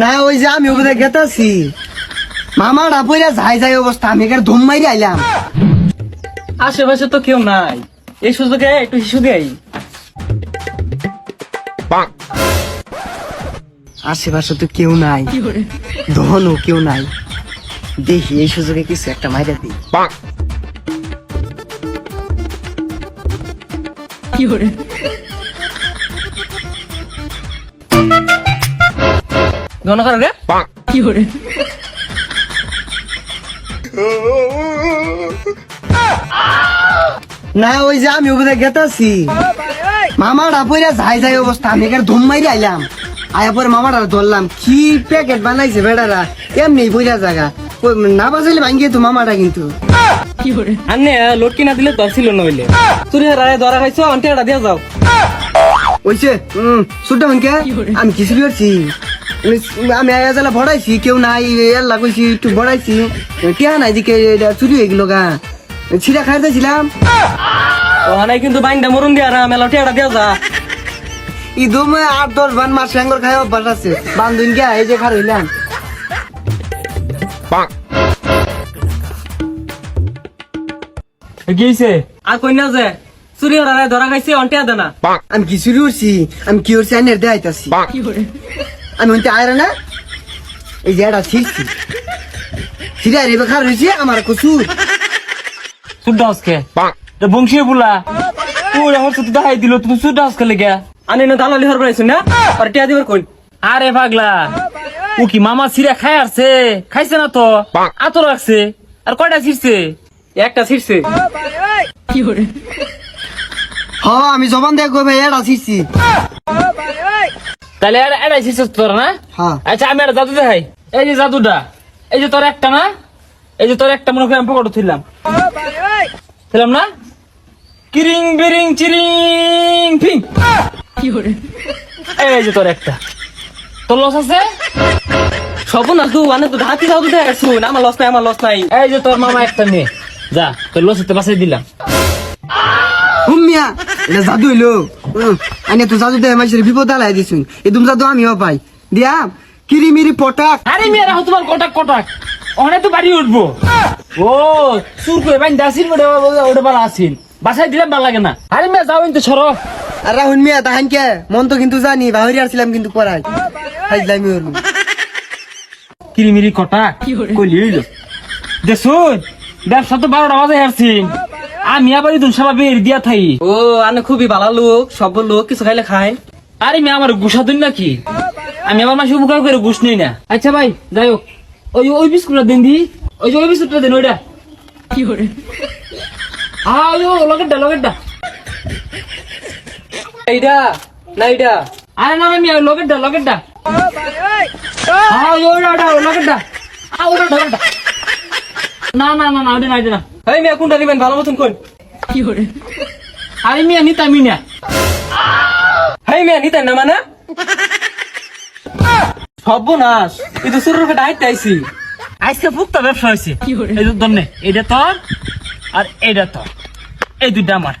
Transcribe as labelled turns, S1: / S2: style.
S1: না ওই যে আমি ওখানে গেতাছি মামা ডাপইরা যাই যাই অবস্থা আমি এখানে ধুম মাইরে আইলাম।
S2: আশেপাশে তো কেউ নাই। এই সুযোগে একটু শিশু দেই।
S1: আশেপাশে তো কেউ নাই। ধনও কেউ নাই। দেখি এই সুযোগে কিছু একটা মাইরা দিই।
S2: জনকার রে?
S1: না ওই যে আমি ওখানে গেতাছি। মামা ডাপইরা যাই যাই অবস্থা আমি এখানে ধুম মাইরে আইলাম। আয়া পরে মামাটা ধরলাম কি প্যাকেট বানাইছে বেড়ারা এমনি বইরা জায়গা না বাজাইলে ভাঙ্গিয়ে তো মামাটা কিন্তু।
S2: আনে লোট কিনা দিলে দর ছিল নইলে তুই রায় ধরা খাইছো আন্টি এটা দিয়া যাও।
S1: ওইছে হম সুটা ভাঙ্গে আমি কিছু করছি। আমি আয়া জালা ভরাইছি কেউ নাই এল্লা কইছি একটু ভরাইছি। টিয়া নাই দিকে এটা চুরি হয়ে গেল গা। ছিড়া খাইতেছিলাম
S2: ওখানে কিন্তু বাইন্দা মরুন দিয়া মেলা টিয়াটা দিয়া যা।
S1: ইদম আট দশ বান মাছ স্যাঙ্গর খাই অভ্যাস আছে। বান্ধুন গিয়া এই যে খার হইলাম।
S2: গিয়েছে আর কই না যে চুরি রায় ধরা খাইছে অন্টিয়া দেনা
S1: আমি কি চুরি করছি? আমি কি করছি? আইনের দেখাইতাছি আমি হইতে আয়রা না। এই যে এটা ছিড়ছি। ছিড়ে আর এবার খার হয়েছে আমার কচুর
S2: সুদ্দা হসকে তো বংশী বুলা। তুই আমার সাথে দেখাই দিল তুমি সুদ্দা হসকে লেগে? আনি না দালালি হর বানাইছ না? আর টিয়া দিবার কই আরে পাগলা ও কি মামা সিরা খাই আসছে? খাইছে না তো? আতো রাখছে আর কয়টা ছিড়ছে? একটা ছিড়ছে।
S1: হ আমি জবান দিয়ে ভাই এটা ছিড়ছি।
S2: তাহলে এটা এটাই ছিড়ছে তোর না?
S1: হ্যাঁ।
S2: আচ্ছা আমি একটা জাদু দেখাই। এই যে জাদুটা এই যে তোর একটা না? এই যে তোর একটা মনে করি আমি পকেটে তুললাম তুললাম না? কিরিং বিরিং চিরিং ফিং। এই যে তোর একটা। তোর লস আছে? সব না তুই মানে তো হাতি জাদু দেখাচ্ছু আমার লস নাই আমার লস নাই। এই যে তোর মামা একটা নে যা তোর লস হতে বাসাই দিলাম।
S1: এটা জাদু হইল। আইনে তো জাদু দেয় বিপদ আলাই দিছুন। জাদু আমিও পাই। দিয়া কিরিমিরি পটাক।
S2: আরে তোমার কটাক কটাক? অনেক তো বাড়ি উঠবো। ও করে বাইন দাসিন ওটা ওটা ভালো আসিন বাসায় দিলাম ভালো লাগে না। আরে মেয়ে যাও কিন্তু সরো।
S1: আর রাহুল মিয়া তাহান কে? মন তো কিন্তু জানি বাহরি আসছিলাম কিন্তু পড়াই ফাইজলামি হলো
S2: কিরিমিরি কটাক? কলি হইল। দেখুন ব্যবসা তো বারোটা বাজে আসছি আমি আবার ইদুন সারা বের দিয়া থাই। ও আনে খুবই ভালো লোক সব লোক কিছু খাইলে খায়। আরে মেয়ে আমার গুসা দিন নাকি? আমি আবার মাসে উপকার করে ঘুষ নেই না। আচ্ছা ভাই যাই হোক। ওই ওই বিস্কুটটা দিন দি। ওই যে ওই বিস্কুটটা দিন ওইটা। কি করে হ্যাঁ ওই ও লগেরটা লগেরটা এইটা না এইটা আরে না আমি লগেরটা লগেরটা হ্যাঁ ওই ওইটা ওইটা লগেরটা আ ওইটা ওইটা না না না না ওটা না না এই মিয়া কোনটা নিবেন ভালো মতন কোন কি করে আরে মিয়া নিতা মিয়া। হেই মিয়া নিতা না মানে? সর্বনাশ এই তো শুরুর কাটা আইতে আইছি। আজকে ফুকতা ব্যবসা হয়েছে এই তো দন্নে এটা তোর আর এটা তোর। এই দুইটা আমার।